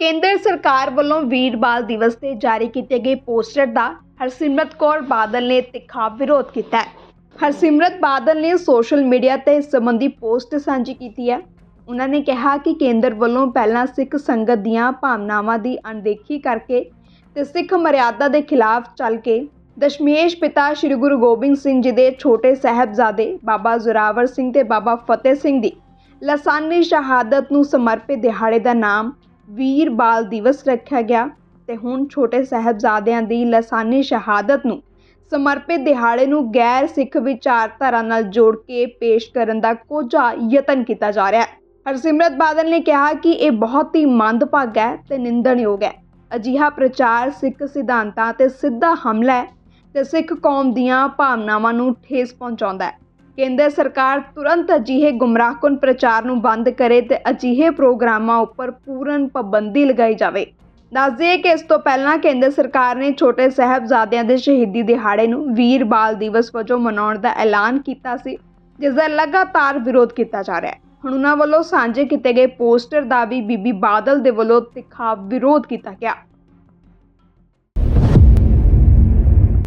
ਕੇਂਦਰ ਸਰਕਾਰ ਵੱਲੋਂ ਵੀਰ ਬਾਲ ਦਿਵਸ ਤੇ ਜਾਰੀ ਕੀਤੇ ਗਏ ਪੋਸਟਰ ਦਾ ਹਰਸਿਮਰਤ ਕੌਰ ਬਾਦਲ ਨੇ ਤਿੱਖਾ ਵਿਰੋਧ ਕੀਤਾ ਹੈ। ਹਰਸਿਮਰਤ ਬਾਦਲ ਨੇ ਸੋਸ਼ਲ ਮੀਡੀਆ ਤੇ ਇਸ ਸੰਬੰਧੀ ਪੋਸਟ ਸਾਂਝੀ ਕੀਤੀ ਹੈ। ਉਹਨਾਂ ਨੇ ਕਿਹਾ ਕਿ ਕੇਂਦਰ ਵੱਲੋਂ ਪਹਿਲਾਂ ਸਿੱਖ ਸੰਗਤ ਦੀਆਂ ਭਾਵਨਾਵਾਂ ਦੀ ਅਣਦੇਖੀ ਕਰਕੇ ਤੇ ਸਿੱਖ ਮਰਿਆਦਾ ਦੇ ਖਿਲਾਫ ਚੱਲ ਕੇ ਦਸ਼ਮੇਸ਼ ਪਿਤਾ ਸ੍ਰੀ ਗੁਰੂ ਗੋਬਿੰਦ ਸਿੰਘ ਜੀ ਦੇ ਛੋਟੇ ਸਾਹਿਬਜ਼ਾਦੇ ਬਾਬਾ ਜ਼ੋਰਾਵਰ ਸਿੰਘ ਤੇ ਬਾਬਾ ਫਤਿਹ ਸਿੰਘ ਦੀ ਲਸਾਨੀ ਸ਼ਹਾਦਤ ਨੂੰ ਸਮਰਪਿਤ ਦਿਹਾੜੇ ਦਾ ਨਾਮ ਵੀਰ ਬਾਲ ਦਿਵਸ ਰੱਖਿਆ ਗਿਆ ਅਤੇ ਹੁਣ ਛੋਟੇ ਸਾਹਿਬਜ਼ਾਦਿਆਂ ਦੀ ਲਸਾਨੀ ਸ਼ਹਾਦਤ ਨੂੰ ਸਮਰਪਿਤ ਦਿਹਾੜੇ ਨੂੰ ਗੈਰ ਸਿੱਖ ਵਿਚਾਰਧਾਰਾ ਨਾਲ ਜੋੜ ਕੇ ਪੇਸ਼ ਕਰਨ ਦਾ ਕੋਝਾ ਯਤਨ ਕੀਤਾ ਜਾ ਰਿਹਾ ਹੈ। ਹਰਸਿਮਰਤ ਬਾਦਲ ਨੇ ਕਿਹਾ ਕਿ ਇਹ ਬਹੁਤ ਹੀ ਮੰਦਭਾਗਾ ਹੈ ਤੇ ਨਿੰਦਣਯੋਗ ਹੈ। ਅਜਿਹਾ ਪ੍ਰਚਾਰ ਸਿੱਖ ਸਿਧਾਂਤਾਂ ਤੇ ਸਿੱਧਾ ਹਮਲਾ ਹੈ ਤੇ ਸਿੱਖ ਕੌਮ ਦੀਆਂ ਭਾਵਨਾਵਾਂ ਨੂੰ ਠੇਸ ਪਹੁੰਚਾਉਂਦਾ ਹੈ। ਕੇਂਦਰ ਸਰਕਾਰ ਤੁਰੰਤ ਅਜਿਹੇ ਗੁੰਮਰਾਹਕੁਨ ਪ੍ਰਚਾਰ ਨੂੰ ਬੰਦ ਕਰੇ ਤੇ ਅਜਿਹੇ ਪ੍ਰੋਗਰਾਮਾਂ ਉੱਪਰ ਪੂਰਨ ਪਾਬੰਦੀ ਲਗਾਈ ਜਾਵੇ। ਦੱਸ ਦਈਏ ਕਿ ਇਸ ਤੋਂ ਪਹਿਲਾਂ ਕੇਂਦਰ ਸਰਕਾਰ ਨੇ ਛੋਟੇ ਸਾਹਿਬਜ਼ਾਦਿਆਂ ਦੇ ਸ਼ਹੀਦੀ ਦਿਹਾੜੇ ਨੂੰ ਵੀਰ ਬਾਲ ਦਿਵਸ ਵਜੋਂ ਮਨਾਉਣ ਦਾ ਐਲਾਨ ਕੀਤਾ ਸੀ, ਜਿਸ ਦਾ ਲਗਾਤਾਰ ਵਿਰੋਧ ਕੀਤਾ ਜਾ ਰਿਹਾ ਹੈ। ਹੁਣ ਉਹਨਾਂ ਵੱਲੋਂ ਸਾਂਝੇ ਕੀਤੇ ਗਏ ਪੋਸਟਰ ਦਾ ਵੀ ਬੀਬੀ ਬਾਦਲ ਦੇ ਵੱਲੋਂ ਤਿੱਖਾ ਵਿਰੋਧ ਕੀਤਾ ਗਿਆ।